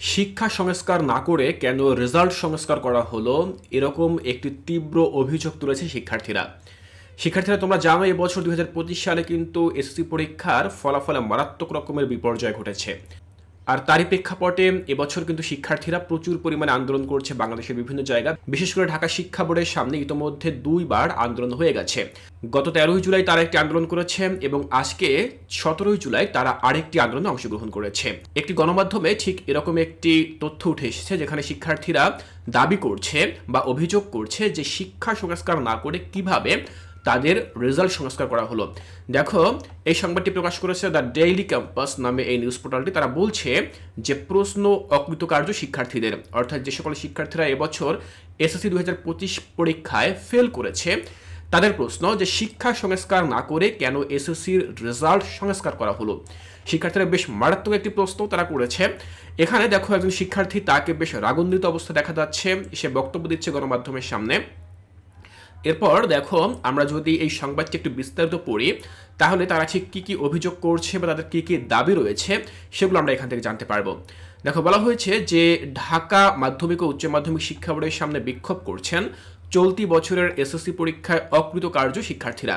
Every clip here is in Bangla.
শিক্ষা সংস্কার না করে কেন রেজাল্ট সংস্কার করা হলো, এরকম একটি তীব্র অভিযোগ তুলেছে শিক্ষার্থীরা। শিক্ষার্থীরা, তোমরা জানো এবছর দুই হাজার পঁচিশ সালে কিন্তু এসসি পরীক্ষার ফলাফলে মারাত্মক রকমের বিপর্যয় ঘটেছে। আর তারই প্রেক্ষাপটে এবছর কিন্তু শিক্ষার্থীরা প্রচুর পরিমাণে আন্দোলন করছে বাংলাদেশের বিভিন্ন জায়গা। বিশেষ করে ঢাকা শিক্ষা বোর্ডের সামনে ইতোমধ্যে দুইবার আন্দোলন হয়ে গেছে। গত তেরোই জুলাই তারা একটি আন্দোলন করেছে এবং আজকে সতেরোই জুলাই তারা আরেকটি আন্দোলনে অংশগ্রহণ করেছে। একটি গণমাধ্যমে ঠিক এরকম একটি তথ্য উঠে এসেছে যেখানে শিক্ষার্থীরা দাবি করছে বা অভিযোগ করছে যে শিক্ষা সংস্কার না করে কীভাবে তাদের রেজাল্ট সংস্কার করা হলো। দেখো, এই সংবাদটি প্রকাশ করেছে দ্য ডেইলি ক্যাম্পাস নামে এই নিউজ পোর্টালটি তারা বলছে যে প্রশ্ন অকৃতকার্য শিক্ষার্থীদের, অর্থাৎ যে সকল শিক্ষার্থীরা এবছর এসএসসি দুই হাজার পঁচিশ পরীক্ষায় ফেল করেছে, তাদের প্রশ্ন যে শিক্ষা সংস্কার না করে কেন এসএসসির রেজাল্ট সংস্কার করা হলো? শিক্ষার্থীরা বেশ মারাত্মক একটি প্রশ্ন তারা করেছে। এখানে দেখো একজন শিক্ষার্থী তাকে বেশ রাগান্বিত অবস্থা দেখা যাচ্ছে। সে বক্তব্য দিচ্ছে গণমাধ্যমের সামনে। এরপর দেখো, আমরা যদি এই সংবাদটি একটু বিস্তারিত পড়ি, তাহলে তারা ঠিক কী কী অভিযোগ করছে বা তাদের কী কী দাবি রয়েছে, সেগুলো আমরা এখান থেকে জানতে পারব। দেখো, বলা হয়েছে যে ঢাকা মাধ্যমিক ও উচ্চ মাধ্যমিক শিক্ষা বোর্ডের সামনে বিক্ষোভ করছেন চলতি বছরের এসএসসি পরীক্ষায় অকৃতকার্য শিক্ষার্থীরা।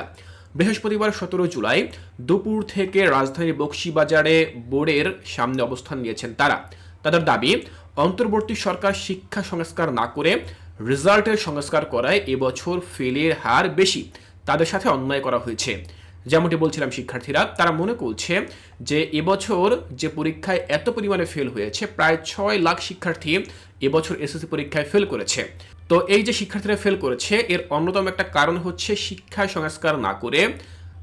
বৃহস্পতিবার সতেরো জুলাই দুপুর থেকে রাজধানীর বক্সিবাজারে বোর্ডের সামনে অবস্থান নিয়েছেন তারা। তাদের দাবি, অন্তর্বর্তী সরকার শিক্ষা সংস্কার না করে রেজাল্টের সংস্কার করায় এবছর ফেলের হার বেশি। তাদের সাথে অন্যায় করা হয়েছে। যেমনটি বলছিলাম শিক্ষার্থীরা, তারা মনে করছে যে এবছর যে পরীক্ষায় এত পরিমাণে ফেল হয়েছে, প্রায় ছয় লাখ শিক্ষার্থী এবছর এসএসসি পরীক্ষায় ফেল করেছে। তো এই যে শিক্ষার্থীরা ফেল করেছে, এর অন্যতম একটা কারণ হচ্ছে শিক্ষা সংস্কার না করে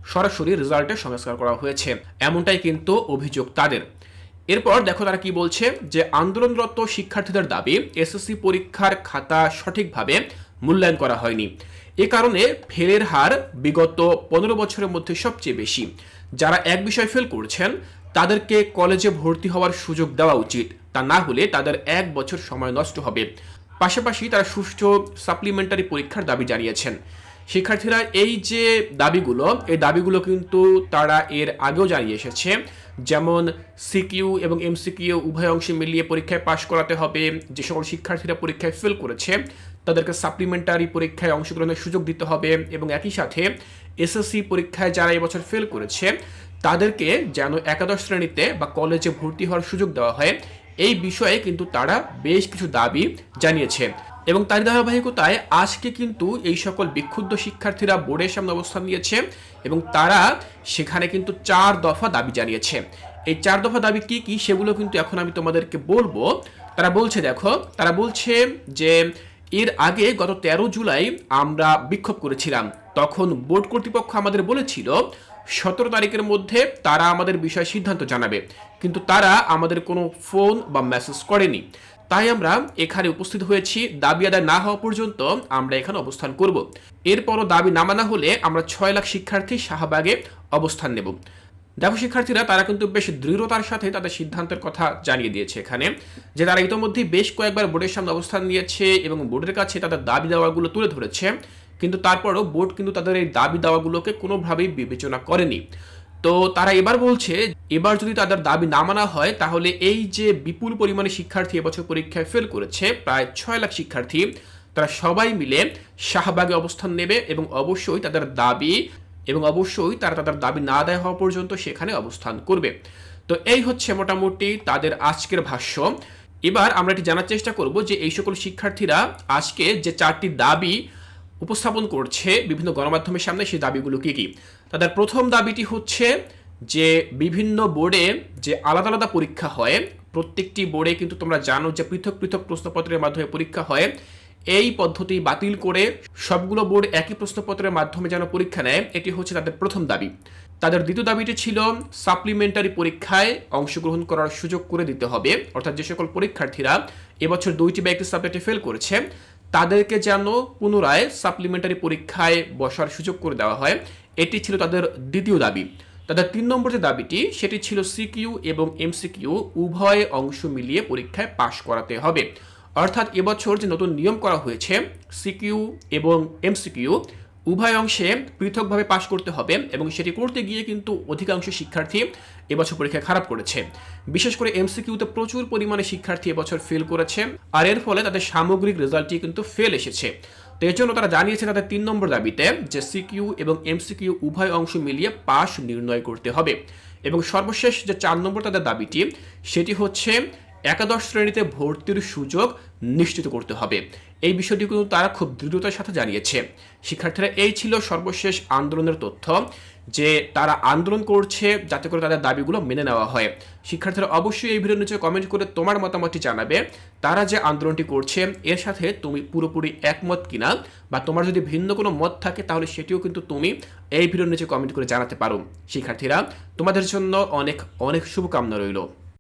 সরাসরি রেজাল্টের সংস্কার করা হয়েছে। এমনটাই কিন্তু অভিযোগ তাদের। এরপর দেখো তারা কি বলছে যে আন্দোলনরত শিক্ষার্থীদের দাবি এসএসসি পরীক্ষার খাতা সঠিকভাবে মূল্যায়ন করা হয়নি। এ কারণে ফেলের হার বিগত পনেরো বছরের মধ্যে সবচেয়ে বেশি। যারা এক বিষয় ফেল করছেন, তাদেরকে কলেজে ভর্তি হওয়ার সুযোগ দেওয়া উচিত। তা না হলে তাদের এক বছর সময় নষ্ট হবে। পাশাপাশি তারা সুষ্ঠু সাপ্লিমেন্টারি পরীক্ষার দাবি জানিয়েছেন। শিক্ষার্থীরা এই যে দাবিগুলো, এই দাবিগুলো কিন্তু তারা এর আগেও জানিয়ে এসেছে। যেমন সিকিউ এবং এমসিকিউ উভয় অংশে মিলিয়ে পরীক্ষায় পাশ করাতে হবে। যে সকল শিক্ষার্থীরা পরীক্ষায় ফেল করেছে, তাদেরকে সাপ্লিমেন্টারি পরীক্ষায় অংশগ্রহণের সুযোগ দিতে হবে এবং একই সাথে এসএসসি পরীক্ষায় যারা এবছর ফেল করেছে, তাদেরকে যেন একাদশ শ্রেণীতে বা কলেজে ভর্তি হওয়ার সুযোগ দেওয়া হয়। এই বিষয়ে কিন্তু তারা বেশ কিছু দাবি জানিয়েছে। এবং তার ধারাবাহিকতায় আজকে কিন্তু এই সকল বিক্ষুব্ধ শিক্ষার্থীরা বোর্ডের সামনে অবস্থান নিয়েছে এবং তারা সেখানে কিন্তু চার দফা দাবি জানিয়েছে। এই চার দফা দাবি কি কি সেগুলো কিন্তু এখন আমি তোমাদেরকে বলব। তারা বলছে, দেখো, তারা বলছে যে এর আগে গত তেরো জুলাই আমরা বিক্ষোভ করেছিলাম। তখন বোর্ড কর্তৃপক্ষ আমাদের বলেছিল, সতেরো তারিখের মধ্যে তারা আমাদের বিষয়ে সিদ্ধান্ত জানাবে। কিন্তু তারা আমাদের কোনো ফোন বা মেসেজ করেনি। তাই আমরা এখানে উপস্থিত হয়েছি। দাবি আদায় না হওয়া পর্যন্ত আমরা এখানে অবস্থান করব। এরপরও দাবি না মানা হলে আমরা ছয় লাখ শিক্ষার্থী শাহবাগে অবস্থান নেব। দেখো শিক্ষার্থীরা, তারা কিন্তু বেশ দৃঢ়তার সাথে তাদের সিদ্ধান্তের কথা জানিয়ে দিয়েছে এখানে, যে তারা ইতোমধ্যেই বেশ কয়েকবার বোর্ডের সামনে অবস্থান নিয়েছে এবং বোর্ডের কাছে তাদের দাবি দাওয়াগুলো তুলে ধরেছে। কিন্তু তারপরও বোর্ড কিন্তু তাদের এই দাবি দাওয়াগুলোকে কোনোভাবেই বিবেচনা করেনি। তো তারা এবার বলছে, এবার যদি তাদের দাবি না মানা হয়, তাহলে এই যে বিপুল পরিমাণে শিক্ষার্থী এবছর পরীক্ষায় ফেল করেছে, প্রায় ছয় লাখ শিক্ষার্থী, তারা সবাই মিলে শাহবাগে অবস্থান নেবে এবং অবশ্যই তাদের দাবি এবং অবশ্যই তারা তাদের দাবি না আদায় হওয়া পর্যন্ত সেখানে অবস্থান করবে। তো এই হচ্ছে মোটামুটি তাদের আজকের ভাষ্য। এবার আমরা এটি জানার চেষ্টা করব যে এই সকল শিক্ষার্থীরা আজকে যে চারটি দাবি উপস্থাপন করছে বিভিন্ন গণমাধ্যমের সামনে সেই দাবিগুলো কী কী? তাদের প্রথম দাবিটি হচ্ছে যে বিভিন্ন বোর্ডে যে আলাদা আলাদা পরীক্ষা হয়, প্রত্যেকটি বোর্ডে কিন্তু তোমরা জানো যে পৃথক পৃথক প্রশ্নপত্রের মাধ্যমে পরীক্ষা হয়। এই পদ্ধতি বাতিল করে সবগুলো বোর্ড একই প্রশ্নপত্রের মাধ্যমে যেন পরীক্ষা নেয়, এটি হচ্ছে তাদের প্রথম দাবি। তাদের দ্বিতীয় দাবিটি ছিল সাপ্লিমেন্টারি পরীক্ষায় অংশগ্রহণ করার সুযোগ করে দিতে হবে, অর্থাৎ যে সকল পরীক্ষার্থীরা এবছর দুইটি বা একটি সাবজেক্টে ফেল করেছে তাদেরকে যেন পুনরায় সাপ্লিমেন্টারি পরীক্ষায় বসার সুযোগ করে দেওয়া হয়, এটি ছিল তাদের দ্বিতীয় দাবি। তাদের তিন নম্বর যে দাবিটি, সেটি ছিল সিকিউ এবং এমসিকিউ উভয় অংশ মিলিয়ে পরীক্ষায় পাশ করাতে হবে। অর্থাৎ এবছর যে নতুন নিয়ম করা হয়েছে, সিকিউ এবং এমসিকিউ উভয় অংশে পৃথকভাবে পাশ করতে হবে এবং সেটি করতে গিয়ে কিন্তু অধিকাংশ শিক্ষার্থী এবছর পরীক্ষা খারাপ করেছে। বিশেষ করে এমসিকিউতে প্রচুর পরিমাণে শিক্ষার্থী এবছর ফেল করেছে আর এর ফলে তাদের সামগ্রিক রেজাল্টটি কিন্তু ফেল এসেছে। তো এর জন্য তারা জানিয়েছে তাদের তিন নম্বর দাবিতে যে সিকিউ এবং এমসিকিউ উভয় অংশ মিলিয়ে পাশ নির্ণয় করতে হবে। এবং সর্বশেষ যে চার নম্বর তাদের দাবিটি, সেটি হচ্ছে একাদশ শ্রেণীতে ভর্তির সুযোগ নিশ্চিত করতে হবে। এই বিষয়টি কিন্তু তারা খুব দ্রুততার সাথে জানিয়েছে। শিক্ষার্থীরা এই ছিল সর্বশেষ আন্দোলনের তথ্য, যে তারা আন্দোলন করছে যাতে করে তাদের দাবিগুলো মেনে নেওয়া হয়। শিক্ষার্থীরা অবশ্যই এই ভিডিওর নিচে কমেন্ট করে তোমার মতামতটি জানাবে। তারা যে আন্দোলনটি করছে, এর সাথে তুমি পুরোপুরি একমত কিনা বা তোমার যদি ভিন্ন কোনো মত থাকে, তাহলে সেটিও কিন্তু তুমি এই ভিডিওর নিচে কমেন্ট করে জানাতে পারো। শিক্ষার্থীরা, তোমাদের জন্য অনেক অনেক শুভকামনা রইল।